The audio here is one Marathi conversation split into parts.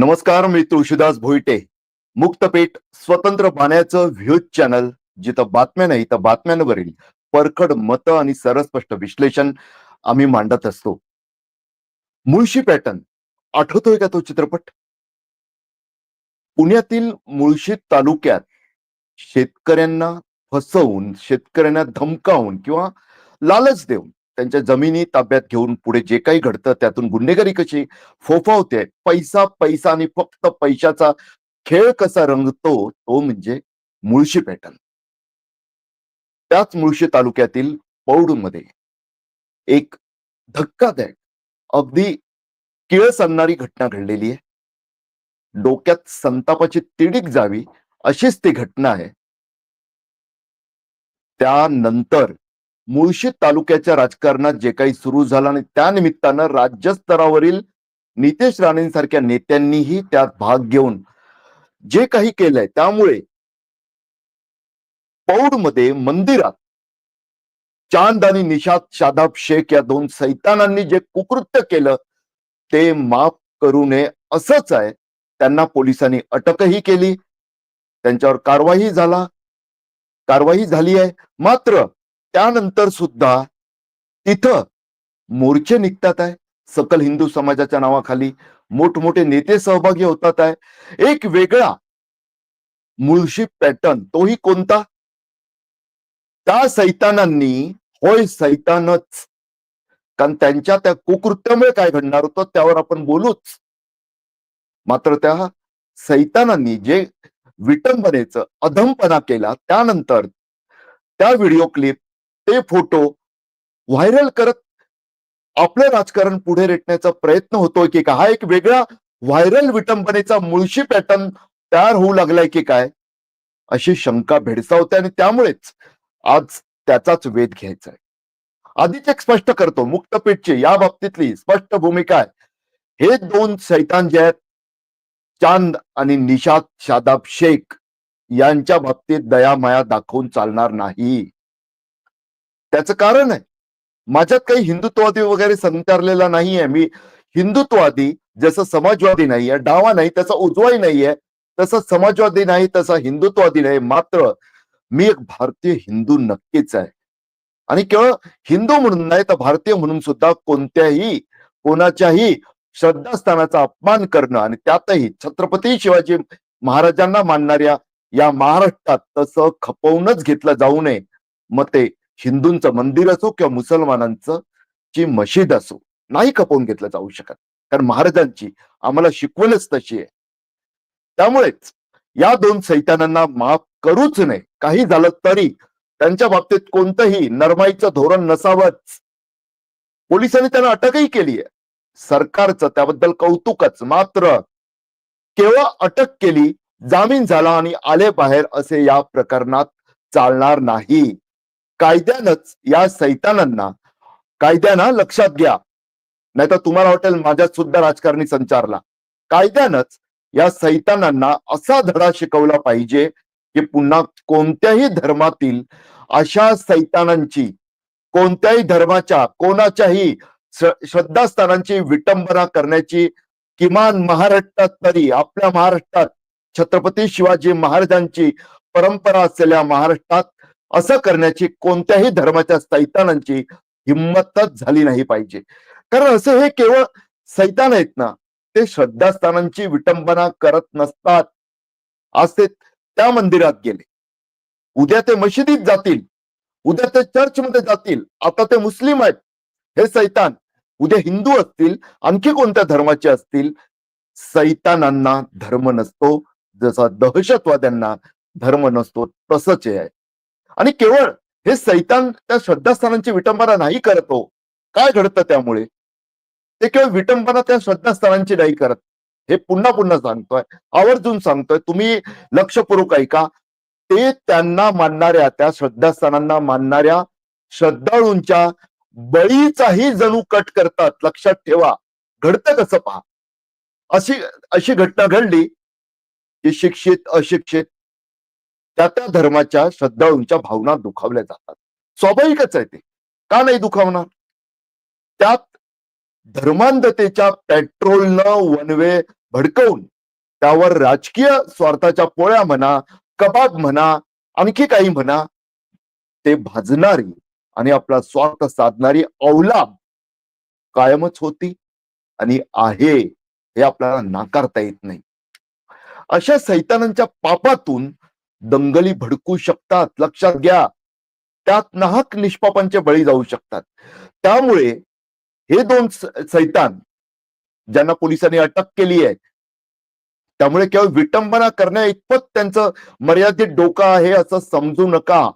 नमस्कार मी तुळशीदास भोईटे. मुक्तपेठ स्वतंत्र पाण्याचं व्ह्यूज चॅनल जिथं बातम्या नाही तर बातम्यांवरील परखड मतं आणि सरस्पष्ट विश्लेषण आम्ही मांडत असतो. मुळशी पॅटर्न. आठवतोय का तो चित्रपट? पुण्यातील मुळशी तालुक्यात शेतकऱ्यांना फसवून शेतकऱ्यांना धमकावून किंवा लालच देऊन त्यांच्या जमिनी ताब्यात घेऊन पुढे जे काही घडतं त्यातून गुन्हेगारी कशी फोफावते पैसा पैसा आणि फक्त पैशाचा खेळ कसा रंगतो तो म्हणजे मुळशी पॅटर्न त्याच मुळशी तालुक्यातील पौडमध्ये एक धक्कादायक अगदी किळस आणणारी घटना घडलेली आहे. डोक्यात संतापाची तिडीक जावी अशीच ती घटना आहे. त्यानंतर मुळशी तालुक्याच्या राजकारणात जे काही सुरू झालं आणि त्या निमित्तानं राज्यस्तरावरील नितेश राणेंसारख्या नेत्यांनीही त्यात भाग घेऊन जे काही केलंय त्यामुळे पौडमध्ये मंदिरात चांद आणि निषाद शादाब शेख या दोन सैतानांनी जे कुकृत्य केलं ते माफ करू नये असंच आहे. त्यांना पोलिसांनी अटकही केली. त्यांच्यावर कारवाई झाला. कारवाई झाली आहे. मात्र त्यानंतर सुद्धा तिथं मोर्चे निघतात आहे. सकल हिंदू समाजाच्या नावाखाली मोठमोठे नेते सहभागी होतात आहे. एक वेगळा मुळशी पॅटर्न तोही कोणता? त्या सैतानांनी होय सैतानच. कारण त्यांच्या त्या कुकृत्यामुळे काय घडणार होतं त्यावर आपण बोलूच. मात्र त्या सैतानांनी जे विटंबनेचं अधमपणा केला त्यानंतर त्या व्हिडिओ क्लिप ते फोटो व्हायरल करत आपलं राजकारण पुढे रेटण्याचा प्रयत्न होतोय की का हा एक वेगळा व्हायरल विटंबनेचा मुळशी पॅटर्न तयार होऊ लागलाय की काय? अशी शंका भेडसावते आणि त्यामुळेच आज त्याचाच वेध घ्यायचा आहे आधीच एक स्पष्ट करतो मुक्तपीठची या बाबतीतली स्पष्ट भूमिका आहे. हे दोन सैतान जे आहेत चांद आणि निषाद शादाब शेख यांच्या बाबतीत दयामाया दाखवून चालणार नाही. त्याचं कारण आहे. माझ्यात काही हिंदुत्ववादी वगैरे संचारलेला नाहीये. मी हिंदुत्ववादी जसं समाजवादी नाहीये डावा नाही तसा उजवाही नाहीये तसं समाजवादी नाही तसा हिंदुत्ववादी नाही. मात्र मी एक भारतीय हिंदू नक्कीच आहे. आणि केवळ हिंदू म्हणून नाही तर भारतीय म्हणून सुद्धा कोणत्याही कोणाच्याही श्रद्धास्थानाचा अपमान करणं आणि त्यातही छत्रपती शिवाजी महाराजांना मानणाऱ्या या महाराष्ट्रात तसं खपवूनच घेतलं जाऊ नये. मग ते हिंदूंचं मंदिर असो किंवा मुसलमानांचं ची मशीद असो नाही खपवून घेतलं जाऊ शकत. कारण महाराजांची आम्हाला शिकवणच तशी आहे. त्यामुळेच या दोन सैतानांना माफ करूच नये. काही झालं तरी त्यांच्या बाबतीत कोणतंही नरमाईचं धोरण नसावंच. पोलिसांनी त्यांना अटकही केली आहे. सरकारचं त्याबद्दल कौतुकच मात्र केवळ अटक केली जामीन झाला आणि आले बाहेर असे या प्रकरणात चालणार नाही. कायद्यानंच या सैतानांना कायद्यानं लक्षात घ्या. नाहीतर तुम्हाला वाटेल माझ्यात सुद्धा राजकारणी संचारला. कायद्यानंच या सैतानांना असा धडा शिकवला पाहिजे की पुन्हा कोणत्याही धर्मातील अशा सैतानांची कोणत्याही धर्माच्या कोणाच्याही श्रद्धास्थानांची विटंबना करण्याची किमान महाराष्ट्रात तरी आपल्या महाराष्ट्रात छत्रपती शिवाजी महाराजांची परंपरा असलेल्या महाराष्ट्रात असं करण्याची कोणत्याही धर्माच्या सैतानांची हिंमतच झाली नाही पाहिजे. कारण असं हे केवळ सैतान आहेत ना ते श्रद्धास्थानांची विटंबना करत नसतात. आज ते त्या मंदिरात गेले. उद्या ते मशिदीत जातील. उद्या ते चर्चमध्ये जातील. आता ते मुस्लिम आहेत. हे सैतान. उद्या हिंदू असतील आणखी कोणत्या धर्माचे असतील? सैतानांना धर्म नसतो. जसा दहशतवाद्यांना धर्म नसतो तसंच हे आहे. आणि केवळ हे सैतान त्या श्रद्धास्थानांची विटंबना नाही करतो हो. काय घडतं त्यामुळे? ते केवळ विटंबना त्या श्रद्धास्थानांची नाही करत. हे पुन्हा पुन्हा सांगतोय. आवर्जून सांगतोय. तुम्ही लक्षपूर्वक ऐका. ते त्यांना मानणाऱ्या त्या श्रद्धास्थानांना मानणाऱ्या श्रद्धाळूंच्या बळीचाही जणू कट करतात. लक्षात ठेवा. घडतं कसं पहा? अशी अशी घटना घडली की शिक्षित अशिक्षित त्या त्या धर्माच्या श्रद्धाळूंच्या भावना दुखावल्या जातात. स्वाभाविकच आहे ते. का नाही दुखावणार? त्यात धर्मांधतेच्या पेट्रोलनं वनवे भडकवून त्यावर राजकीय स्वार्थाच्या पोळ्या म्हणा कपात म्हणा आणखी काही म्हणा ते भाजणारी आणि आपला स्वार्थ साधणारी अवलाद कायमच होती आणि आहे हे आपल्याला नाकारता येत नाही. अशा सैतानांच्या पापातून दंगली भडकू शकतात लक्षात घ्या. त्यात नाहक निष्पापांचे बळी जाऊ शकतात. त्यामुळे हे दोन सैतान ज्यांना पोलिसांनी अटक केली आहे त्यामुळे केवळ विटंबना करण्या इतपत त्यांचं मर्यादित डोकं आहे असं समजू नका.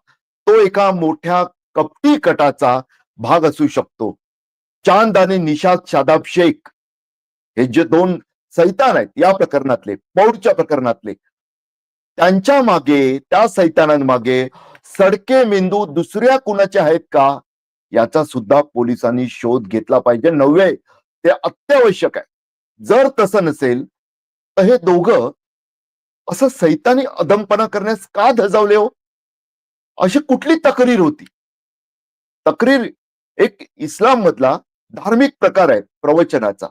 तो एका मोठ्या कपटी कटाचा भाग असू शकतो. चांद आणि निशाद शादाब शेख हे जे दोन सैतान आहेत या प्रकरणातले पौडच्या प्रकरणातले त्यांच्या मागे त्या सैतानांमागे सडके मेंदू दुसऱ्या कुणाचे आहेत का? याचा सुद्धा पोलिसांनी शोध घेतला पाहिजे. नव्हे ते अत्यावश्यक आहे. जर तसं नसेल तर हे दोघं असं सैतानी अदमपणा करण्यास का धजावले हो? अशी कुठली तक्रीर होती? तक्रीर एक इस्लाम मधला धार्मिक प्रकार आहे प्रवचनाचा.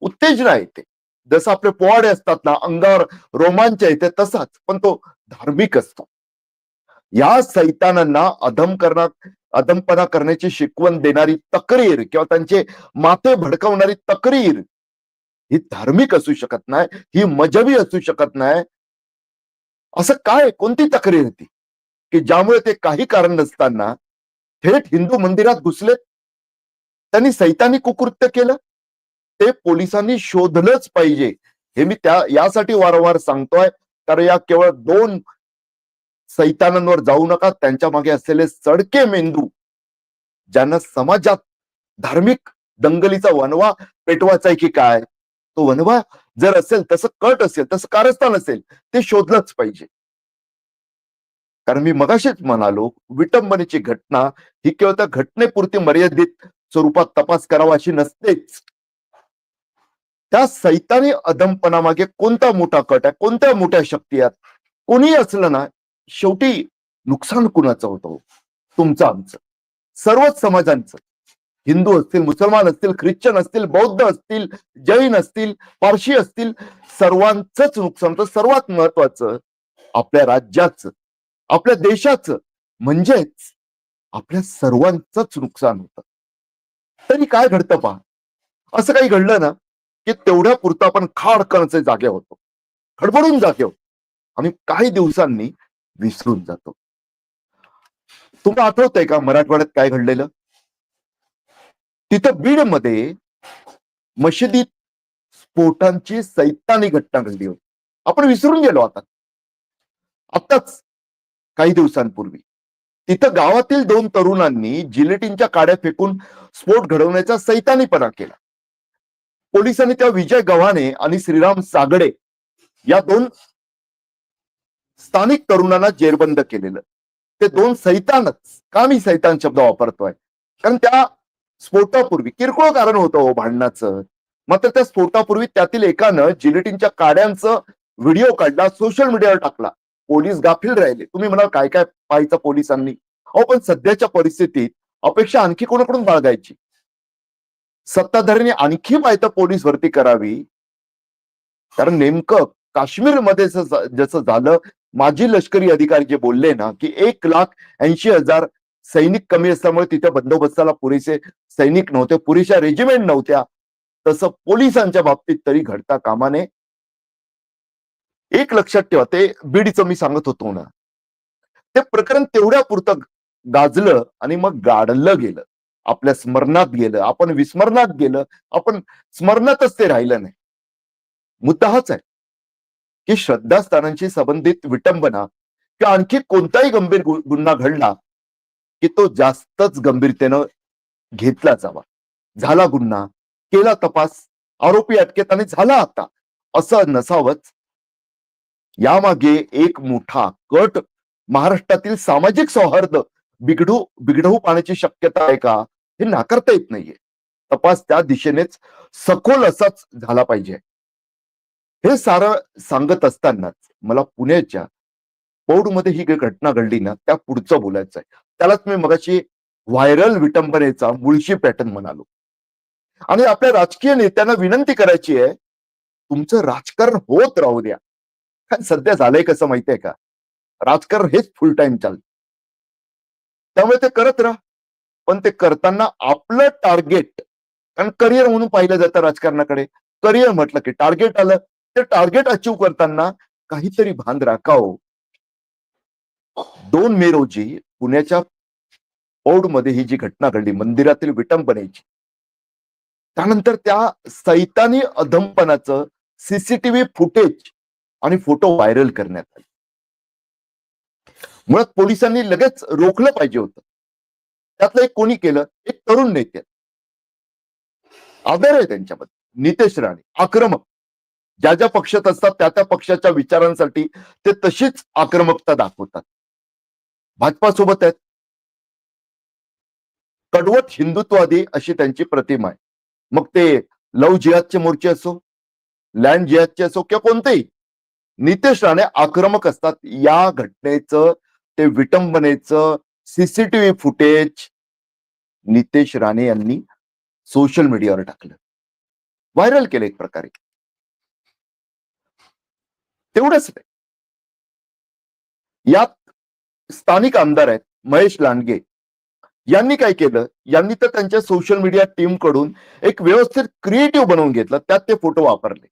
उत्तेजना येते जसं आपले पोवाडे असतात ना अंगावर रोमांच येते तसाच पण तो धार्मिक असतो. या सैतानांना अधम करणार अधमपणा करण्याची शिकवण देणारी तक्रीर किंवा त्यांचे माथे भडकवणारी तक्रीर ही धार्मिक असू शकत नाही ही मजबी असू शकत नाही. असं काय कोणती तक्रीर होती की ज्यामुळे ते काही कारण नसताना थेट हिंदू मंदिरात घुसलेत? त्यांनी सैतानी कुकृत्य केलं? ते पोलिसांनी शोधलंच पाहिजे. हे मी त्या यासाठी वारंवार सांगतोय. कारण या केवळ दोन सैतानांवर जाऊ नका. त्यांच्या मागे असलेले सडके मेंदू ज्यांना समाजात धार्मिक दंगलीचा वनवा पेटवायचा आहे की काय? तो वनवा जर असेल तसं कट असेल तसं कारस्थान असेल ते शोधलंच पाहिजे. कारण मी मगाशीच म्हणालो विटंबनेची घटना ही केवळ त्या घटनेपुरती मर्यादित स्वरूपात तपास करावा अशी नसतेच. त्या सैतानी अदमपणामागे कोणता मोठा कट आहे? कोणत्या मोठ्या शक्ती आहेत? कोणी असलं ना शेवटी नुकसान कुणाचं होतं? तुमचं आमचं. सर्वच समाजांचं. हिंदू असतील मुसलमान असतील ख्रिश्चन असतील बौद्ध असतील जैन असतील पारशी असतील सर्वांचंच नुकसान होतं. सर्वात महत्वाचं आपल्या राज्याचं आपल्या देशाचं म्हणजेच आपल्या सर्वांचंच नुकसान होतं. तरी काय घडतं पहा? असं काही घडलं ना की तेवढ्या पुरतं आपण खाडकणचे जागे होतो. खडबडून जागे होतो. आणि काही दिवसांनी विसरून जातो. तुम्हाला आठवतंय का मराठवाड्यात काय घडलेलं? तिथं बीडमध्ये मशिदीत स्फोटांची सैतानी घटना घडली होती. आपण विसरून गेलो आता. आताच काही दिवसांपूर्वी. तिथं गावातील दोन तरुणांनी जिलेटिनच्या काड्या फेकून स्फोट घडवण्याचा सैतानीपणा केला. पोलिसांनी त्या विजय गव्हाणे आणि श्रीराम सागडे या दोन स्थानिक तरुणांना जेरबंद केलेलं. ते दोन सैतानच का मी सैतान शब्द वापरतोय. कारण त्या स्फोटापूर्वी किरकोळ कारण होतं हो भांडणाचं. मात्र त्या स्फोटापूर्वी त्यातील एकानं जिलेटिनच्या काड्यांचं व्हिडिओ काढला सोशल मीडियावर टाकला. पोलीस गाफील राहिले. तुम्ही म्हणाल काय काय पाहायचं पोलिसांनी? अहो पण सध्याच्या परिस्थितीत अपेक्षा आणखी कोणाकडून बाळगायची? सत्ताधाऱ्यांनी आणखी माहिती पोलीस भरती करावी. कारण नेमकं काश्मीरमध्ये जसं जसं झालं माजी लष्करी अधिकारी जे बोलले ना की एक लाख ऐंशी हजार सैनिक कमी असल्यामुळे तिथे बंदोबस्ताला पुरेसे सैनिक नव्हते पुरेशा रेजिमेंट नव्हत्या. तसं पोलिसांच्या बाबतीत तरी घडता कामाने एक लक्षात ठेवा ते बीडचं मी सांगत होतो ना. ते प्रकरण तेवढ्या पुरतं गाजलं आणि मग गाडलं गेलं. आपल्या स्मरणात गेलं आपण विस्मरणात गेलं आपण स्मरणातच ते राहिलं नाही. मुद्दा हाच आहे की श्रद्धास्थानांशी संबंधित विटंबना किंवा आणखी कोणताही गंभीर गुन्हा घडला की तो जास्तच गंभीरतेनं घेतला जावा. झाला गुन्हा केला तपास आरोपी अटकेत आणि झाला आता असं नसावंच. यामागे एक मोठा कट महाराष्ट्रातील सामाजिक सौहार्द बिघडू बिघडवू पाण्याची शक्यता आहे का? हे नाकारता येत नाहीये. तपास त्या दिशेनेच सखोल असाच झाला पाहिजे. हे सारं सांगत असतानाच मला पुण्याच्या पौडमध्ये ही घटना घडली ना त्या पुढचं बोलायचं आहे. त्यालाच मी मगाशी व्हायरल विटंबनेचा मुळशी पॅटर्न म्हणालो. आणि आपल्या राजकीय नेत्यांना विनंती करायची आहे तुमचं राजकारण होत राहू द्या. कारण सध्या झालंय कसं माहितीये का? राजकारण हेच फुल टाइम चाल त्यामुळे ते करत राहा. पण ते करताना आपलं टार्गेट कारण करिअर म्हणून पाहिलं जातं राजकारणाकडे. करिअर म्हटलं की टार्गेट आलं ते टार्गेट अचीव करताना काहीतरी भान राखावं. दोन मे रोजी पुण्याच्या मध्ये ही जी घटना घडली मंदिरातील विटंबनेची त्यानंतर त्या सैतानी अधमपणाचं सीसीटीव्ही फुटेज आणि फोटो व्हायरल करण्यात आले. मुळात पोलिसांनी लगेच रोखलं पाहिजे होतं. त्यातलं एक कोणी केलं एक तरुण नेते आदर आहे त्यांच्यामध्ये. नितेश राणे आक्रमक. ज्या ज्या पक्षात असतात त्या त्या पक्षाच्या विचारांसाठी ते तशीच आक्रमकता दाखवतात. भाजपा सोबत आहेत. कडवट हिंदुत्ववादी अशी त्यांची प्रतिमा आहे. मग ते लव जिहादचे मोर्चे असो लँड जिहादचे असो किंवा कोणतेही. नितेश राणे आक्रमक असतात. या घटनेचं ते विटंबनेचं सीसीटीव्ही फुटेज नितेश राणे यांनी सोशल मीडियावर टाकलं. व्हायरल केलं एक प्रकारे. तेवढंच नाही. यात स्थानिक आमदार आहेत महेश लांडगे. यांनी काय केलं? यांनी तर त्यांच्या सोशल मीडिया टीमकडून एक व्यवस्थित क्रिएटिव्ह बनवून घेतलं त्यात ते फोटो वापरले.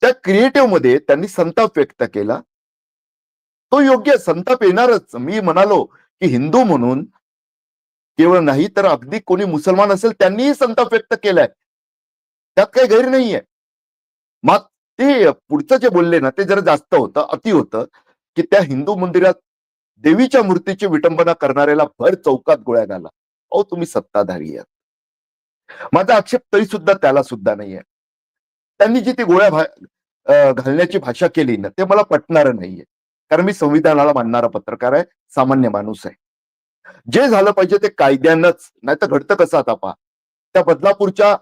त्या क्रिएटिव्हमध्ये त्यांनी संताप व्यक्त केला. तो योग्य संताप येणारच. मी म्हणालो की हिंदू म्हणून केवळ नाही तर अगदी कोणी मुसलमान असेल त्यांनीही संताप व्यक्त केलाय. त्यात काही गैर नाहीये. मग ते पुढचं जे बोलले ना ते जरा जास्त होतं अति होतं की त्या हिंदू मंदिरात देवीच्या मूर्तीची विटंबना करणाऱ्याला भर चौकात गोळ्या घाला अहो तुम्ही सत्ताधारी आहात. माझा आक्षेप तरी सुद्धा त्याला सुद्धा नाहीये. त्यांनी जी ती गोळ्या भा- घालण्याची भाषा केली ना ते मला पटणार नाहीये. कारण मी संविधानाला मानणारा पत्रकार आहे सामान्य माणूस आहे. जे झालं पाहिजे ते कायद्यानंच नाही तर घडतं कसं आता पहा. त्या बदलापूरच्या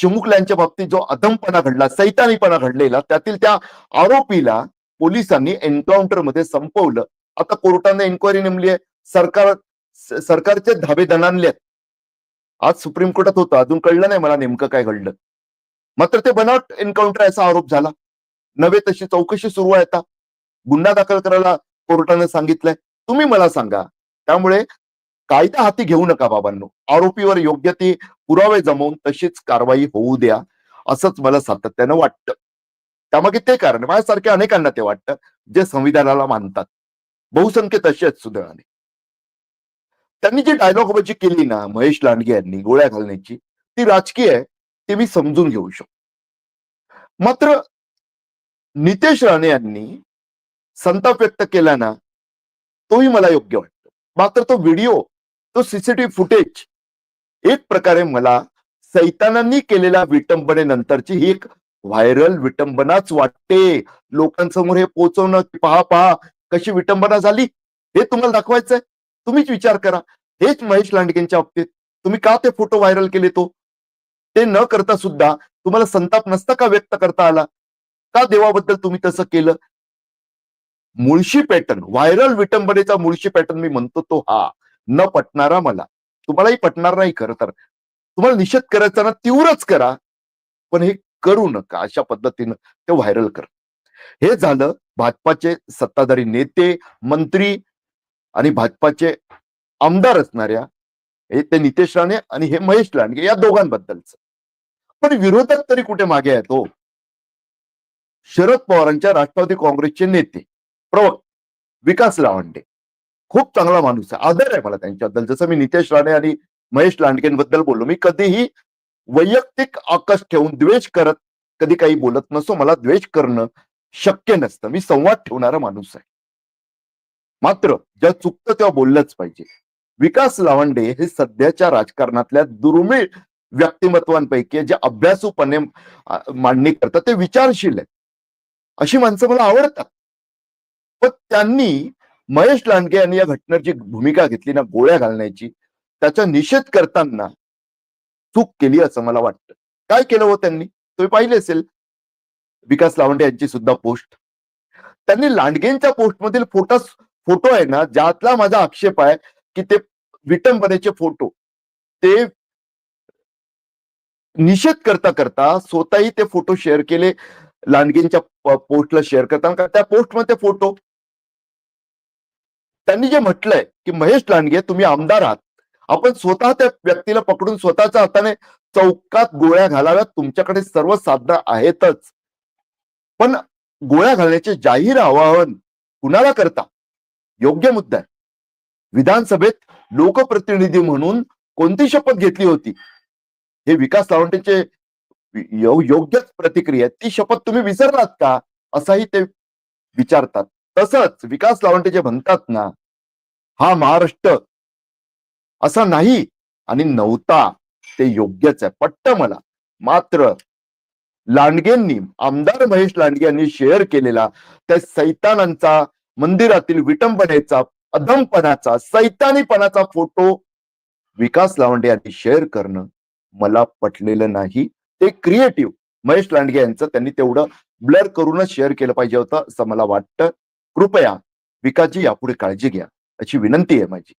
चिमुकल्यांच्या बाबतीत जो अधमपणा घडला सैतानीपणा घडलेला त्यातील त्या आरोपीला पोलिसांनी एन्काउंटरमध्ये संपवलं. आता कोर्टाने एन्क्वायरी नेमली आहे सरकार सरकारचे धाबे दणाणले आहेत. आज सुप्रीम कोर्टात होतं अजून कळलं नाही मला नेमकं काय घडलं. मात्र ते बनावट एन्काउंटर असा आरोप झाला. नव्हे तशी चौकशी सुरू आहे आता. गुन्हा दाखल करायला कोर्टाने सांगितलंय. तुम्ही मला सांगा. त्यामुळे कायदा हाती घेऊ नका बाबांनो. आरोपीवर योग्य ती पुरावे जमवून तशीच कारवाई होऊ द्या असंच मला सातत्यानं वाटतं. त्यामागे ते कारण आहे. माझ्यासारख्या अनेकांना ते वाटतं जे संविधानाला मानतात. बहुसंख्य तसे आहेत सुदैवाने त्यांनी जी डायलॉगबाजी केली ना महेश लांडगे यांनी गोळ्या घालण्याची ती राजकीय आहे ते मी समजून घेऊ शकतो. मात्र नितेश राणे यांनी संताप व्यक्त केला ना तोही मला योग्य वाटतो. मात्र तो व्हिडिओ तो सीसीटीव्ही फुटेज एक प्रकारे मला सैतानांनी केलेल्या विटंबनेनंतरची ही एक व्हायरल विटंबनाच वाटते. लोकांसमोर हे पोहोचवणं की पहा पहा कशी विटंबना झाली हे तुम्हाला दाखवायचंय. तुम्हीच विचार करा. हेच महेश लांडगेंच्या बाबतीत तुम्ही का ते फोटो व्हायरल केले तो? ते न करता सुद्धा तुम्हाला संताप नसता का व्यक्त करता आला? का देवाबद्दल तुम्ही तसं केलं? मुळशी पॅटर्न व्हायरल विटंबनेचा मुळशी पॅटर्न मी म्हणतो तो हा. न पटणारा मला. तुम्हालाही पटणार नाही खरं तर. तुम्हाला निषेध करायचा ना तीव्रच करा. पण हे करू नका अशा पद्धतीनं ते व्हायरल कर. हे झालं भाजपाचे सत्ताधारी नेते मंत्री आणि भाजपाचे आमदार असणाऱ्या हे ते नितेश राणे आणि हे महेश लांडगे या दोघांबद्दलच. पण विरोधक तरी कुठे मागे आहेत हो? शरद पवारांच्या राष्ट्रवादी काँग्रेसचे नेते. प्रवक्ते विकास लावंडे. खूप चांगला माणूस आहे. आदर आहे मला त्यांच्याबद्दल. जसं मी नितेश राणे आणि महेश लांडगेंबद्दल बोललो मी कधीही वैयक्तिक आकश ठेवून द्वेष करत कधी काही बोलत नसतो. मला द्वेष करणं शक्य नसतं. मी संवाद ठेवणारा माणूस आहे. मात्र ज्या चुकतं तेव्हा बोललंच पाहिजे. विकास लावंडे हे सध्याच्या राजकारणातल्या दुर्मिळ व्यक्तिमत्वांपैकी जे अभ्यासूपणे मांडणी करतात. ते विचारशील आहे अशी माणसं मला आवडतात. पण त्यांनी महेश लांडगे यांनी या घटनेची भूमिका घेतली ना गोळ्या घालण्याची त्याचा निषेध करताना चूक केली असं मला वाटतं. काय केलं हो त्यांनी? तुम्ही पाहिले असेल विकास लावंडे यांची सुद्धा पोस्ट. त्यांनी लांडगेंच्या पोस्ट मधील फोटो फोटो आहे ना ज्यातला माझा आक्षेप आहे की ते विटंबनेचे फोटो ते निषेध करता करता स्वतःही ते फोटो शेअर केले लांडगेंच्या पोस्टला शेअर करताना त्या पोस्टमध्ये फोटो त्यांनी जे म्हटलंय की महेश लांडगे तुम्ही आमदार आहात. आपण स्वतः त्या व्यक्तीला पकडून स्वतःच्या हाताने चौकात गोळ्या घालाव्यात. तुमच्याकडे सर्व साधनं आहेतच. पण गोळ्या घालण्याचे जाहीर आवाहन कुणाला करता? योग्य मुद्दा आहे. विधानसभेत लोकप्रतिनिधी म्हणून कोणती शपथ घेतली होती? हे विकास लावंटेचे योग्यच प्रतिक्रिया ती शपथ तुम्ही विसरलात का? असाही ते विचारतात. तसंच विकास लावंटे जे म्हणतात ना हा महाराष्ट्र असा नाही आणि नव्हता ते योग्यच आहे. पट्ट मला. मात्र लांडगेंनी आमदार महेश लांडगे यांनी शेअर केलेला त्या सैतानांचा मंदिरातील विटंबनेचा अधमपणाचा सैतानीपणाचा फोटो विकास लावंडे यांनी शेअर करणं मला पटलेलं नाही. ते क्रिएटिव्ह महेश लांडगे यांचं त्यांनी तेवढं ब्लर करूनच शेअर केलं पाहिजे होतं असं मला वाटतं. कृपया विकासजी यापुढे काळजी घ्या अशी विनंती आहे माझी.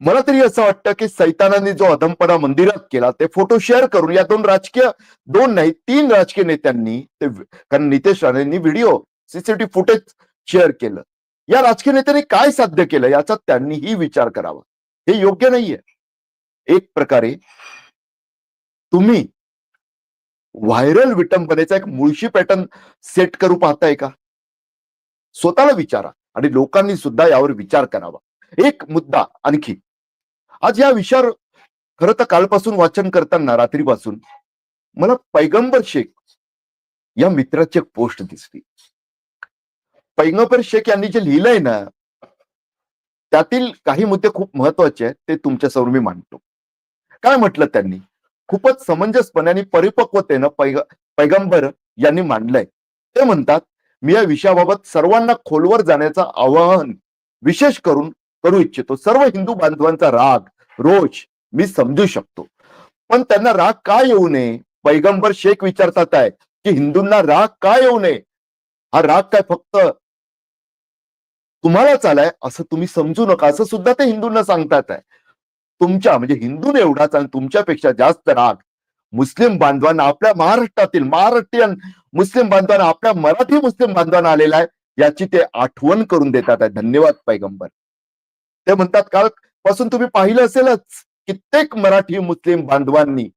मला तरी असं वाटतं की सैतानांनी जो अधमपणा मंदिरात केला ते फोटो शेअर करून या दोन राजकीय दोन नाही तीन राजकीय नेत्यांनी ते कारण नितेश राणेंनी व्हिडिओ सीसीटीव्ही फुटेज शेअर केलं. या राजकीय नेत्यांनी काय साध्य केलं याचा त्यांनीही विचार करावा. हे योग्य नाहीये. एक प्रकारे तुम्ही व्हायरल विटंबनेचा एक मुळशी पॅटर्न सेट करू पाहताय का? स्वतःला विचारा आणि लोकांनी सुद्धा यावर विचार करावा. एक मुद्दा आणखी. आज या विषयावर खरं तर कालपासून वाचन करताना रात्रीपासून मला पैगंबर शेख या मित्राची एक पोस्ट दिसली. पैगंबर शेख यांनी जे लिहिलंय ना त्यातील काही मुद्दे खूप महत्त्वाचे आहेत ते तुमच्यासमोर मी मांडतो. काय म्हटलं त्यांनी? खूपच समंजसपणे आणि परिपक्वतेनं पैग पैगंबर यांनी मांडलंय. ते म्हणतात मी या विषयाबाबत सर्वांना खोलवर जाण्याचं आवाहन विशेष करून करू इच्छितो. सर्व हिंदू बांधवांचा राग रोष मी समजू शकतो. पण त्यांना राग का येऊ नये? पैगंबर शेख विचारतात आहे की हिंदूंना राग का येऊ नये? हा राग काय फक्त तुम्हालाच आलाय? असं तुम्ही समजू नका. असं सुद्धा ते हिंदूंना सांगतात आहे. तुमच्या म्हणजे हिंदूने एवढाच आणि तुमच्यापेक्षा जास्त राग मुस्लिम बांधवांना आपल्या महाराष्ट्रातील महाराष्ट्रीयन मुस्लिम बांधवांना आपल्या मराठी मुस्लिम बांधवांना आलेला आहे याची ते आठवण करून देतात आहे धन्यवाद पैगंबर. ते म्हणतात काल पासून तुम्ही पाहिलं असेलच कित्येक मराठी मुस्लिम बांधवांनी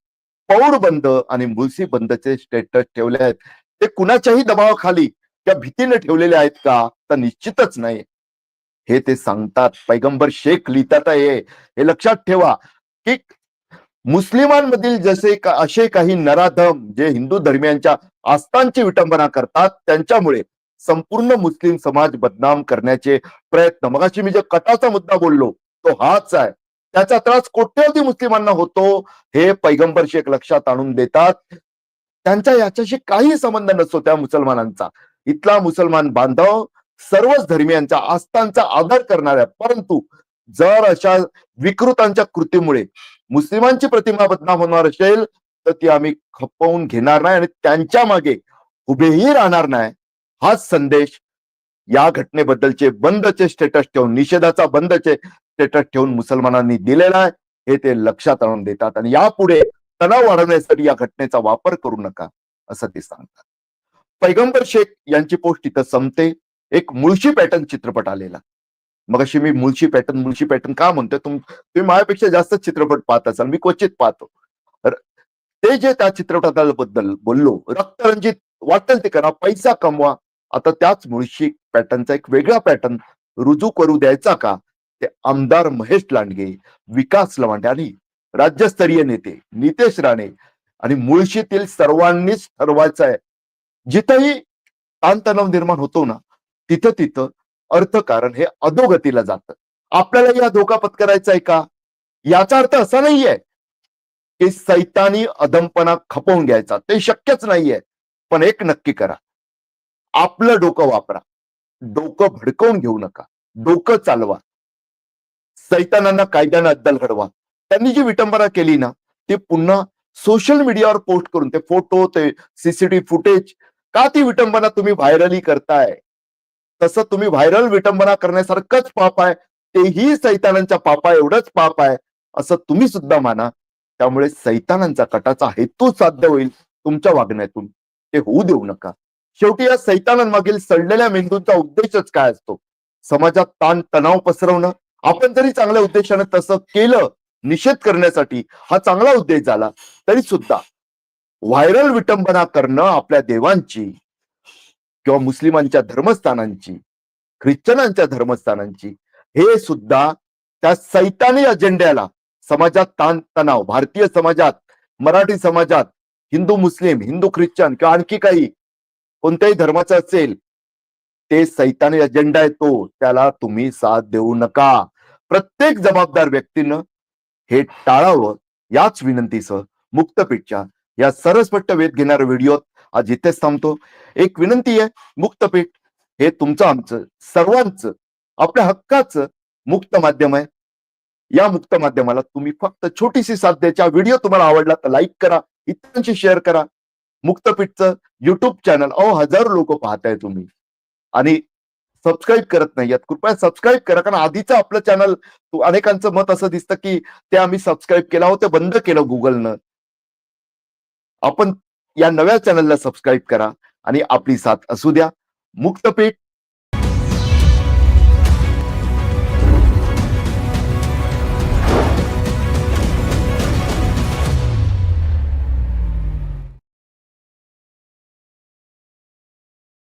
पौड बंद आणि मुळशी बंदचे स्टेटस ठेवले आहेत. ते कुणाच्याही दबावाखाली त्या भीतीने ठेवलेले आहेत का? तर निश्चितच नाही. हे ते सांगतात. पैगंबर शेख लिहितात आहे. हे लक्षात ठेवा की मुस्लिमांमधील जसे का असे काही नराधम जे हिंदू धर्मियांच्या आस्थांची विटंबना करतात त्यांच्यामुळे संपूर्ण मुस्लिम समाज बदनाम करण्याचे प्रयत्न. मगाशी मी जे कटाचा मुद्दा बोललो तो हाच आहे. त्याचा त्रास कोट्यवधी मुस्लिमांना होतो हे पैगंबर शेख लक्षात आणून देतात. त्यांचा याच्याशी काही संबंध नसतो त्या मुसलमानांचा. इथला मुसलमान बांधव सर्वच धर्मियांच्या आस्थांचा आदर करणाऱ्या परंतु जर अशा विकृतांच्या कृतीमुळे मुस्लिमांची प्रतिमा बदनाम होणार असेल तर ती आम्ही खपवून घेणार नाही आणि त्यांच्या मागे उभेही राहणार नाही. हाच संदेश या घटनेबद्दलचे बंदचे स्टेटस ठेवून निषेधाचा बंदचे स्टेटस ठेवून मुसलमानांनी दिलेला आहे. हे ते लक्षात आणून देतात आणि यापुढे तणाव वाढवण्यासाठी या घटनेचा वापर करू नका असं ते सांगतात. पैगंबर शेख यांची पोस्ट इथं संपते. एक मुळशी पॅटर्न चित्रपट आलेला. मग अशी मी मुळशी पॅटर्न मुळशी पॅटर्न का म्हणतोय? तुम तुम्ही माझ्यापेक्षा जास्त चित्रपट पाहत असाल मी क्वचित पाहतो. ते जे त्या चित्रपटाबद्दल बोललो रक्तरंजित वाटेल ते करा पैसा कमवा. आता त्याच मुळशी पॅटर्नचा एक वेगळा पॅटर्न रुजू करू द्यायचा का? ते आमदार महेश लांडगे विकास लवांडे आणि राज्यस्तरीय नेते नितेश राणे आणि मुळशीतील सर्वांनीच ठरवायचं आहे जिथंही ताणतणाव निर्माण होतो ना तिथं तिथं अर्थकारण हे अधोगतीला जातं. आपल्याला या धोका पत्करायचा आहे का? याचा अर्थ असा नाहीये की सैतानी अधमपणा खपवून घ्यायचा. ते शक्यच नाहीये. पण एक नक्की करा. आपलं डोकं वापरा. डोकं भडकवून घेऊ नका. डोकं चालवा. सैतानांना कायद्यानं अद्दल घडवा. त्यांनी जी विटंबना केली ना ती पुन्हा सोशल मीडियावर पोस्ट करून ते फोटो ते सीसीटीव्ही फुटेज का ती विटंबना तुम्ही व्हायरली करताय? तसं तुम्ही व्हायरल विटंबना करण्यासारखंच पाप आहे. तेही सैतानांच्या पापा एवढंच पाप आहे असं तुम्ही सुद्धा माना. त्यामुळे सैतानांचा कटाचा हेतू साध्य होईल तुमच्या वागण्यातून. ते होऊ देऊ नका. शेवटी या सैतानांमागील सडलेल्या मेंदूंचा उद्देशच काय असतो? समाजात ताण तणाव पसरवणं. आपण जरी चांगल्या उद्देशाने तसं केलं निषेध करण्यासाठी हा चांगला उद्देश झाला तरी सुद्धा व्हायरल विटंबना करणं आपल्या देवांची किंवा मुस्लिमांच्या धर्मस्थानांची ख्रिश्चनांच्या धर्मस्थानांची हे सुद्धा त्या सैतानी अजेंड्याला समाजात ताणतणाव भारतीय समाजात मराठी समाजात हिंदू मुस्लिम हिंदू ख्रिश्चन किंवा आणखी काही कोणत्याही धर्माचं असेल ते सैतानी अजेंडा आहे तो. त्याला तुम्ही साथ देऊ नका. प्रत्येक जबाबदार व्यक्तीनं हे टाळावं. याच विनंतीसह मुक्तपीठच्या या सरसपट्ट वेध घेणाऱ्या व्हिडिओत आज इथेच थांबतो. एक विनंती आहे मुक्तपीठ हे तुमचं आमचं सर्वांचं आपल्या हक्काचं मुक्त माध्यम आहे. या मुक्त माध्यमाला तुम्ही फक्त छोटीशी साथ द्यायच्या व्हिडिओ तुम्हाला आवडला तर लाईक करा इतरांशी शेअर करा. मुक्तपीठचं युट्यूब चॅनल अहो हजारो लोक पाहताय तुम्ही. आणि सबस्क्राईब करत नाहीयेत कृपया सबस्क्राईब करा कारण आधीचं आपलं चॅनल अनेकांचं मत असं दिसतं की ते आम्ही सबस्क्राईब केलं हो ते बंद केलं गुगलनं आपण या नव्या चॅनलला सबस्क्राईब करा आणि आपली साथ असू द्या. मुक्तपीठ